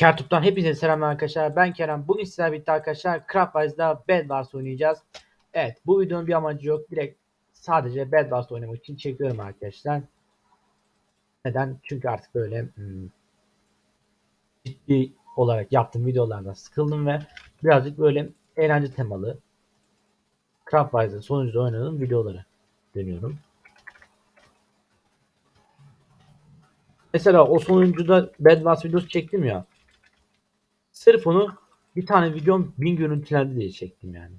Kertup'tan hepinize selamlar arkadaşlar. Ben Kerem. Bugün sizlerle birlikte arkadaşlar Craftwise'da Bed Wars oynayacağız. Evet bu videonun bir amacı yok. Direkt sadece Bed Wars oynamak için çekiyorum arkadaşlar. Neden? Çünkü artık böyle hmm, ciddi olarak yaptığım videolardan sıkıldım ve birazcık böyle eğlence temalı Craftwise'da sonucu oynadığım videoları dönüyorum. Mesela o sonuncuda Bed Wars videosu çektim ya. Sırf onu bir tane videom bin görüntülendi diye çektim yani.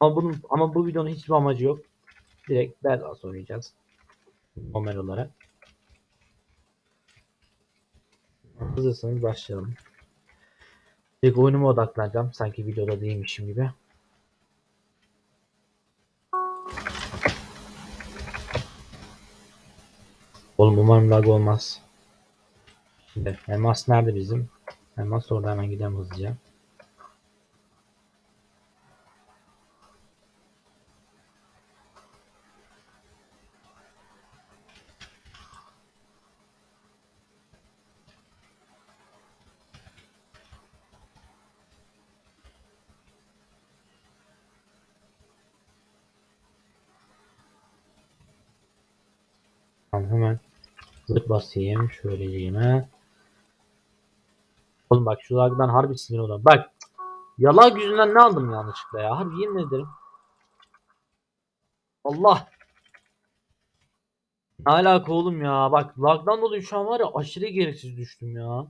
Ama bunun ama bu videonun hiçbir amacı yok. Direkt Bed Wars oynayacağız. Normal olarak. Hazırsanız başlayalım. Direkt oyunuma odaklanacağım. Sanki videoda değilmişim gibi. Oğlum umarım lag olmaz. Şimdi elmas nerede bizim? Elmas orada hemen gidelim hızlıca. Tamam hemen zırt basayım şöyleceğine. Oğlum bak şu lagdan harbi sinir oluyorum. Bak ya lag yüzünden ne aldım yanlışlıkla ya. Harbi yemin ederim. Allah. Ne alaka oğlum ya. Bak lagdan dolayı şu an var ya aşırı gereksiz düştüm ya.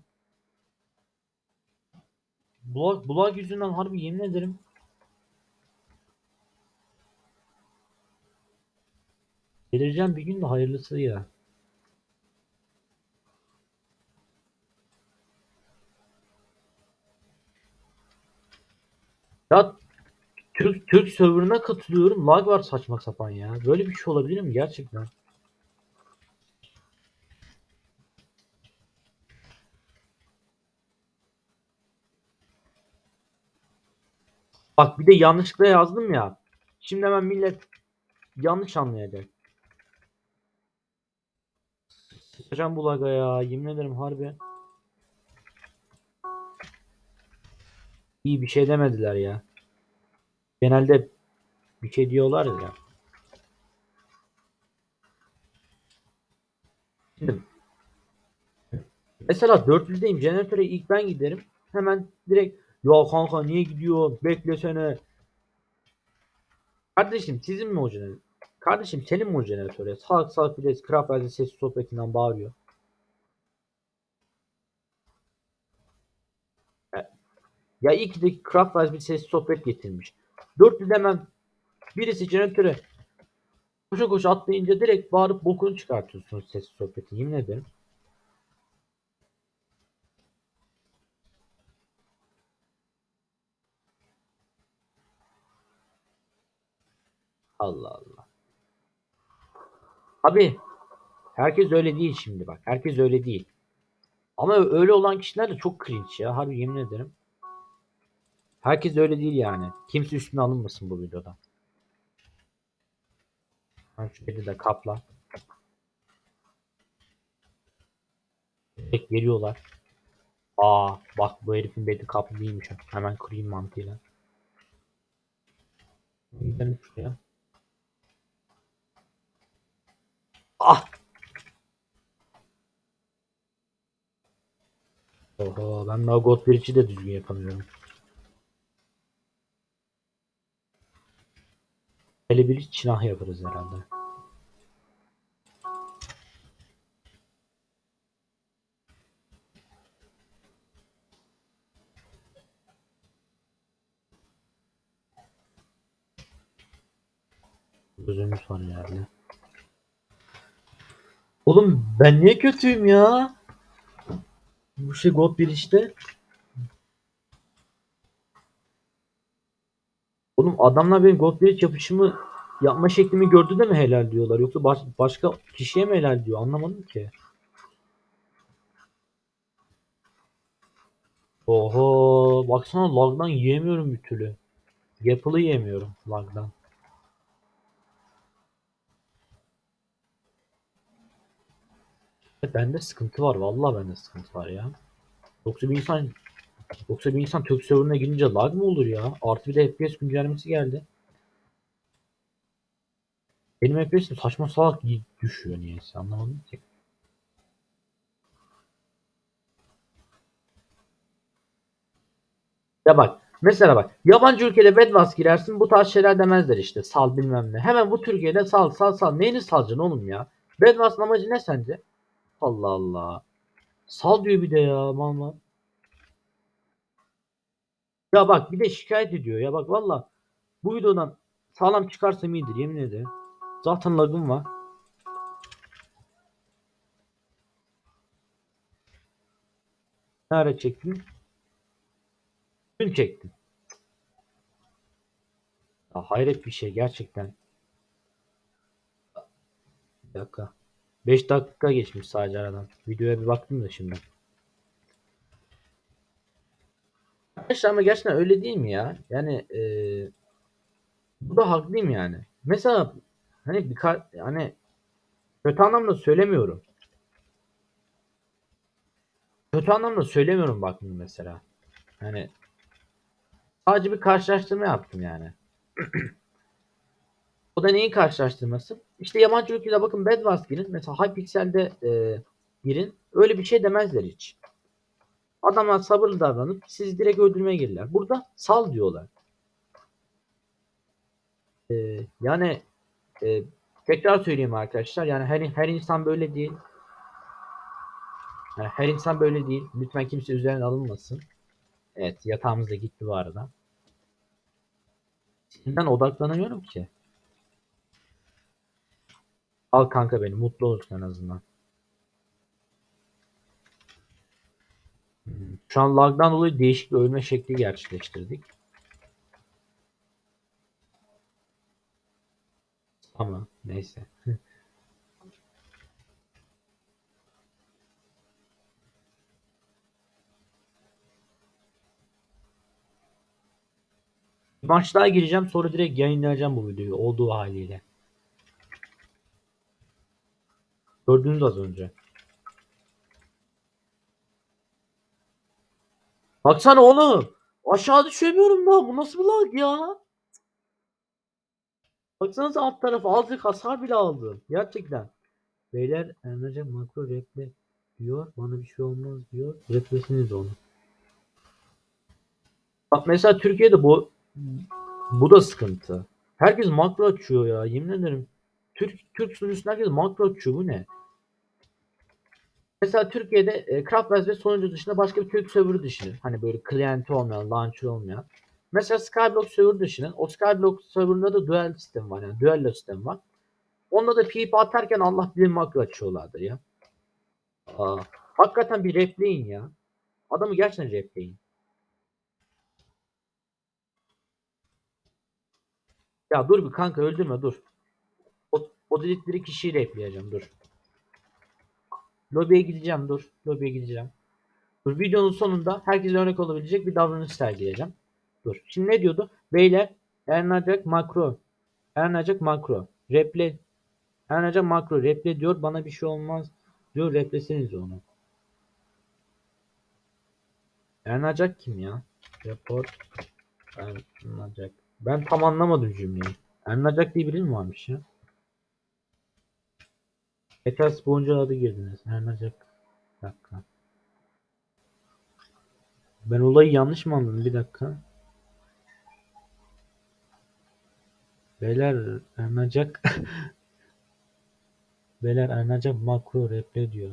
Bu lag, bu lag yüzünden harbi yemin ederim. Geleceğim bir gün de hayırlısı ya. Ya Türk Türk serverına katılıyorum. Lag var saçma sapan ya. Böyle bir şey olabilir mi gerçekten? Bak bir de yanlışlıkla yazdım ya. Şimdi hemen millet yanlış anlayacak. Sıkacağım bu laga ya. Yemin ederim harbi. İyi bir şey demediler ya. Genelde bir şey diyorlar ya. Şimdi mesela 400'deyim. Jeneratöre ilk ben giderim. Hemen direkt ya kanka niye gidiyor? Beklesene. Kardeşim sizin mi o jeneratör? Kardeşim senin mi o jeneratöre? Salak salak bir de Craftwise'ın sesi sohbetinden bağırıyor. Ya iyi ki de Craftwise bir sesli sohbet getirmiş. 400 hemen birisi jeneratöre koşa koşa atlayınca direkt bağırıp bokunu çıkartıyorsunuz sesli sohbeti. Yemin ederim. Allah Allah. Abi herkes öyle değil şimdi bak. Herkes öyle değil. Ama öyle olan kişiler de çok cringe ya. Harbi yemin ederim. Herkes öyle değil yani. Kimse üstüne alınmasın bu videoda. Ha şu de kapla. Tek geliyorlar. Aa bak bu herifin bedi kaplı değilmiş. Hemen kırayım mantığıyla. Gidelim şuraya. Ah! Oho ben daha God de düzgün yapamıyorum. Hele bir çinah yaparız herhalde. Gözümüz var yani. Oğlum ben niye kötüyüm ya? Bu şey God bir işte. Oğlum adamlar benim God bir yapışımı yapma şeklimi gördü de mi helal diyorlar yoksa baş- başka kişiye mi helal diyor anlamadım ki. Oho baksana lagdan yiyemiyorum bir türlü. Yapılı yiyemiyorum lagdan. Bende sıkıntı var vallahi bende sıkıntı var ya. Yoksa bir insan yoksa bir insan Türk serverına girince lag mı olur ya? Artı bir de FPS güncellemesi geldi. Benim FPS'im saçma salak düşüyor niyeyse anlamadım ki. Ya bak mesela bak yabancı ülkede bedvas girersin bu tarz şeyler demezler işte sal bilmem ne. Hemen bu Türkiye'de sal sal sal neyini salacaksın oğlum ya? Bedvas'ın amacı ne sence? Allah Allah. Sal diyor bir de ya valla. Ya bak bir de şikayet ediyor ya bak valla. Bu videodan sağlam çıkarsam iyidir yemin ederim. Zaten lagım var. Ne ara çektim? Dün çektim. Ya hayret bir şey gerçekten. Bir dakika. 5 dakika geçmiş sadece aradan. Videoya bir baktım da şimdi. Arkadaşlar ama gerçekten öyle değil mi ya? Yani eee bu da haklıyım yani. Mesela hani bir hani kötü anlamda söylemiyorum. Kötü anlamda söylemiyorum bak mesela. Hani sadece bir karşılaştırma yaptım yani. o da neyin karşılaştırması? İşte yabancı ülkede bakın Bedwars girin. Mesela Hypixel'de e, girin. Öyle bir şey demezler hiç. Adamlar sabırlı davranıp sizi direkt öldürmeye gelirler. Burada sal diyorlar. E, yani e, tekrar söyleyeyim arkadaşlar. Yani her, her insan böyle değil. Yani her insan böyle değil. Lütfen kimse üzerine alınmasın. Evet yatağımız da gitti bu arada. Şimdiden odaklanamıyorum ki. Al kanka beni mutlu olursun en azından. Şu an lagdan dolayı değişik bir ölme şekli gerçekleştirdik. Ama neyse. Maç daha gireceğim sonra direkt yayınlayacağım bu videoyu olduğu haliyle. Gördünüz az önce. Baksana oğlum. Aşağı düşemiyorum da. Bu nasıl bir lag ya? Baksanıza alt tarafı azıcık hasar bile aldı. Gerçekten. Beyler Emre'ce makro reple diyor. Bana bir şey olmaz diyor. Replesiniz onu. Bak mesela Türkiye'de bu bu da sıkıntı. Herkes makro açıyor ya. Yemin ederim. Türk Türk sunucusunda herkes makro açıyor. Bu ne? Mesela Türkiye'de e, Craftwise ve sonucu dışında başka bir Türk serverı düşünün. Hani böyle client olmayan, launcher olmayan. Mesela Skyblock server düşünün. O Skyblock serverında da dual sistem var. Yani duello sistem var. Onda da PvP atarken Allah bilir makro açıyorlardır ya. Aa, hakikaten bir repleyin ya. Adamı gerçekten repleyin. Ya dur bir kanka öldürme dur. O, o dedikleri kişiyi repleyeceğim dur. Lobiye gideceğim dur. Lobiye gideceğim. Dur videonun sonunda herkese örnek olabilecek bir davranış sergileyeceğim. Dur. Şimdi ne diyordu? Beyler Ernacak makro. Ernacak makro. Reple. Ernacak makro. Reple diyor. Bana bir şey olmaz. Diyor. Replesiniz onu. Ernacak kim ya? Report. Ernacak. Ben tam anlamadım cümleyi. Ernacak diye biri varmış ya? Etas boyunca adı girdiniz. Ernacak. Bir dakika. Ben olayı yanlış mı anladım? Bir dakika. Beyler Ernacak Beyler Ernacak makro reple diyor.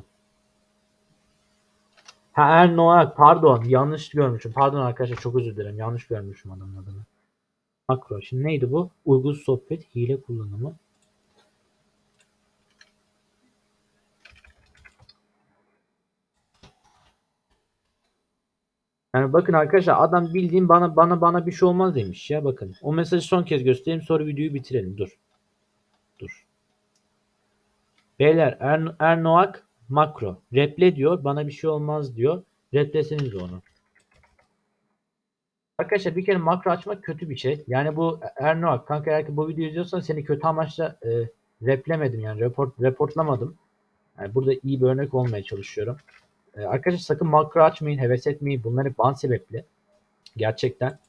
Ha Ernoak pardon yanlış görmüşüm. Pardon arkadaşlar çok özür dilerim. Yanlış görmüşüm adamın adını. Makro. Şimdi neydi bu? Uygun sohbet, hile kullanımı. Yani bakın arkadaşlar adam bildiğin bana bana bana bir şey olmaz demiş ya bakın. O mesajı son kez göstereyim sonra videoyu bitirelim. Dur. Dur. Beyler er, Ernoak makro. Reple diyor. Bana bir şey olmaz diyor. Replesiniz onu. Arkadaşlar bir kere makro açmak kötü bir şey. Yani bu Ernoak kanka eğer ki bu videoyu izliyorsan seni kötü amaçla e, replemedim yani report reportlamadım. Yani burada iyi bir örnek olmaya çalışıyorum. Ee, arkadaşlar sakın makro açmayın, heves etmeyin. Bunlar hep ban sebepli. Gerçekten.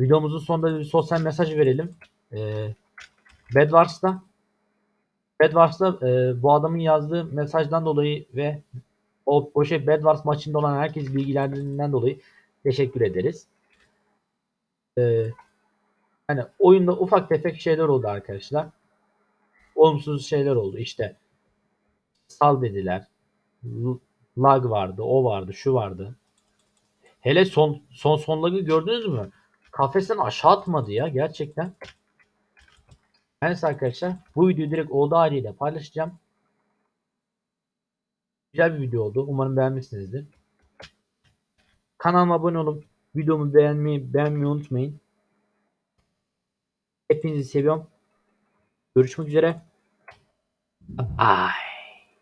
Videomuzun sonunda bir sosyal mesaj verelim. Ee, Bedwars'ta Bedwars'ta e, bu adamın yazdığı mesajdan dolayı ve o, şey Bedwars maçında olan herkes bilgilendirdiğinden dolayı teşekkür ederiz. Ee, hani oyunda ufak tefek şeyler oldu arkadaşlar. Olumsuz şeyler oldu. İşte sal dediler. Lag vardı, o vardı, şu vardı. Hele son son son lagı gördünüz mü? Kafesten aşağı atmadı ya gerçekten. Neyse arkadaşlar bu videoyu direkt oldu haliyle paylaşacağım. Güzel bir video oldu. Umarım beğenmişsinizdir. Kanalıma abone olup videomu beğenmeyi beğenmeyi unutmayın. Hepinizi seviyorum. Görüşmek üzere. Bye.